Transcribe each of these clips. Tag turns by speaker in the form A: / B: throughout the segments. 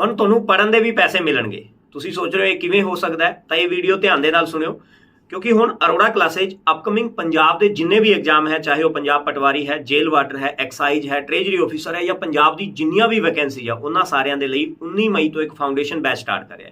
A: ਹੁਣ ਤੁਹਾਨੂੰ ਪੜਨ ਦੇ ਵੀ ਪੈਸੇ ਮਿਲਣਗੇ। ਤੁਸੀਂ ਸੋਚ ਰਹੇ ਹੋ ਇਹ ਕਿਵੇਂ ਹੋ ਸਕਦਾ ਹੈ? ਤਾਂ ਇਹ ਵੀਡੀਓ ਧਿਆਨ ਦੇ ਨਾਲ ਸੁਣਿਓ। ਕਿਉਂਕਿ ਹੁਣ ਅਰੋੜਾ ਕਲਾਸੇਜ ਅਪਕਮਿੰਗ ਪੰਜਾਬ ਦੇ ਜਿੰਨੇ ਵੀ ਐਗਜ਼ਾਮ ਹੈ, ਚਾਹੇ ਉਹ ਪੰਜਾਬ ਪਟਵਾਰੀ ਹੈ ਜੇਲ੍ਹ ਵਾਰਡਨ ਹੈ ਐਕਸਾਈਜ਼ ਹੈ ਟ੍ਰੇਜਰੀ ਆਫੀਸਰ ਹੈ ਜਾਂ ਪੰਜਾਬ ਦੀ ਜਿੰਨੀਆਂ ਵੀ ਵੈਕੈਂਸੀ ਆ, ਉਹਨਾਂ ਸਾਰਿਆਂ ਦੇ ਲਈ 19 ਮਈ ਤੋਂ ਇੱਕ ਫਾਊਂਡੇਸ਼ਨ ਬੈਚ ਸਟਾਰਟ ਕਰ ਰਿਹਾ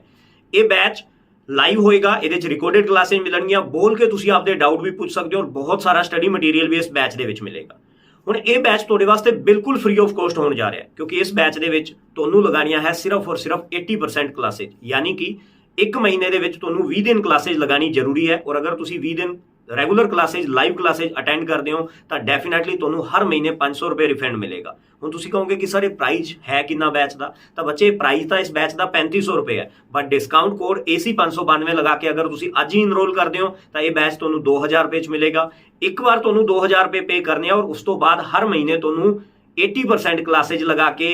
A: ਇਹ ਬੈਚ ਲਾਈਵ ਹੋਏਗਾ, ਇਹਦੇ ਚ ਰਿਕਾਰਡਡ ਕਲਾਸਿਸ ਮਿਲਣਗੀਆਂ। ਬੋਲ ਕੇ ਤੁਸੀਂ ਆਪਦੇ ਡਾਊਟ ਵੀ ਪੁੱਛ ਸਕਦੇ ਹੋ ਔਰ ਬਹੁਤ ਸਾਰਾ ਸਟੱਡੀ ਮਟੀਰੀਅਲ ਵੀ ਇਸ ਬੈਚ ਦੇ ਵਿੱਚ ਮਿਲੇਗਾ। ਹੁਣ ਇਹ ਬੈਚ ਤੁਹਾਡੇ ਵਾਸਤੇ ਬਿਲਕੁਲ ਫ੍ਰੀ ਆਫ ਕਾਸਟ ਹੋਣ ਜਾ ਰਿਹਾ ਹੈ, ਕਿਉਂਕਿ ਇਸ ਬੈਚ ਦੇ ਵਿੱਚ ਤੁਹਾਨੂੰ ਲਗਾਣੀਆਂ ਹੈ ਸਿਰਫ ਔਰ ਸਿਰਫ 80% ਕਲਾਸਿਸ ਯਾਨੀ ਕਿ ਇੱਕ ਮਹੀਨੇ ਦੇ ਵਿੱਚ ਤੁਹਾਨੂੰ 20 ਦਿਨ ਕਲਾਸਿਸ ਲਗਾਣੀ ਜ਼ਰੂਰੀ ਹੈ ਔਰ ਅਗਰ ਤੁਸੀਂ 20 ਦਿਨ regular classes live classes attend ਕਰਦੇ ਹੋ, ਤਾਂ ਡੈਫੀਨਿਟਲੀ ਤੁਹਾਨੂੰ ਹਰ ਮਹੀਨੇ 500 ਰੁਪਏ ਰਿਫੰਡ ਮਿਲੇਗਾ। ਹੁਣ ਤੁਸੀਂ ਕਹੋਗੇ ਕਿ ਸਰ ਇਹ ਪ੍ਰਾਈਸ ਹੈ ਕਿੰਨਾ ਬੈਚ ਦਾ? ਤਾਂ ਬੱਚੇ ਪ੍ਰਾਈਸ ਤਾਂ ਇਸ ਬੈਚ ਦਾ 3500 ਰੁਪਏ ਹੈ ਬਟ ਡਿਸਕਾਊਂਟ ਕੋਡ AC 592 ਲਗਾ ਕੇ ਅਗਰ ਤੁਸੀਂ ਅੱਜ ਹੀ ਇਨਰੋਲ ਕਰਦੇ ਹੋ, ਤਾਂ ਇਹ ਬੈਚ ਤੁਹਾਨੂੰ 2000 ਰੁਪਏ ਚ ਮਿਲੇਗਾ। ਇੱਕ ਵਾਰ ਤੁਹਾਨੂੰ 2000 ਰੁਪਏ ਪੇ ਕਰਨੇ ਆ ਔਰ ਉਸ ਤੋਂ ਬਾਅਦ ਹਰ ਮਹੀਨੇ ਤੁਹਾਨੂੰ 80% ਕਲਾਸਿਸ ਲਗਾ ਕੇ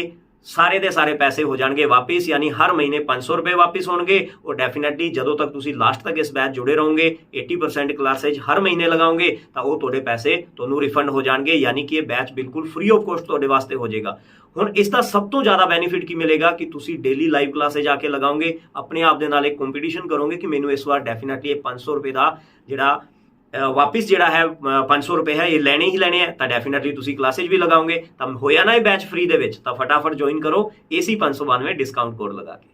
A: ਸਾਰੇ ਦੇ ਸਾਰੇ ਪੈਸੇ ਹੋ ਜਾਣਗੇ ਵਾਪਿਸ, ਯਾਨੀ ਹਰ ਮਹੀਨੇ 500 ਰੁਪਏ ਵਾਪਿਸ ਹੋਣਗੇ। ਉਹ ਡੈਫੀਨਿਟਲੀ ਜਦੋਂ ਤੱਕ ਤੁਸੀਂ ਲਾਸਟ ਤੱਕ ਇਸ ਬੈਚ ਜੁੜੇ ਰਹੋਗੇ 80% ਕਲਾਸਿਸ ਹਰ ਮਹੀਨੇ ਲਗਾਓਗੇ, ਤਾਂ ਉਹ ਤੁਹਾਡੇ ਪੈਸੇ ਤੁਹਾਨੂੰ ਰਿਫੰਡ ਹੋ ਜਾਣਗੇ, ਯਾਨੀ ਕਿ ਇਹ ਬੈਚ ਬਿਲਕੁਲ ਫ੍ਰੀ ਆਫ ਕੋਸਟ ਤੁਹਾਡੇ ਵਾਸਤੇ ਹੋ ਜਾਏਗਾ। ਹੁਣ ਇਸ ਦਾ ਸਭ ਤੋਂ ਜ਼ਿਆਦਾ ਬੈਨੀਫਿਟ ਕੀ ਮਿਲੇਗਾ ਕਿ ਤੁਸੀਂ ਡੇਲੀ ਲਾਈਵ ਕਲਾਸੇ ਜਾ ਕੇ ਲਗਾਓਗੇ, ਆਪਣੇ ਆਪ ਦੇ ਨਾਲ ਇੱਕ ਕੰਪੀਟੀਸ਼ਨ ਕਰੋਗੇ ਕਿ ਮੈਨੂੰ ਇਸ ਵਾਰ ਡੈਫੀਨਿਟਲੀ ਇਹ 500 ਰੁਪਏ ਦਾ ਜਿਹੜਾ ਵਾਪਿਸ ਜਿਹੜਾ ਹੈ ਅ, 500 ਰੁਪਏ ਹੈ ਇਹ ਲੈਣੇ ਹੀ ਲੈਣੇ ਹੈ ਤਾਂ ਡੈਫੀਨਿਟਲੀ ਤੁਸੀਂ ਕਲਾਸਿਸ ਵੀ ਲਗਾਓਗੇ। ਤਾਂ ਹੋਇਆ ਨਾ ਇਹ ਬੈਚ ਫ੍ਰੀ ਦੇ ਵਿੱਚ ਤਾਂ ਫਟਾਫਟ ਜੁਆਇਨ ਕਰੋ। AC 592 ਡਿਸਕਾਊਂਟ ਕੋਡ ਲਗਾ ਕੇ।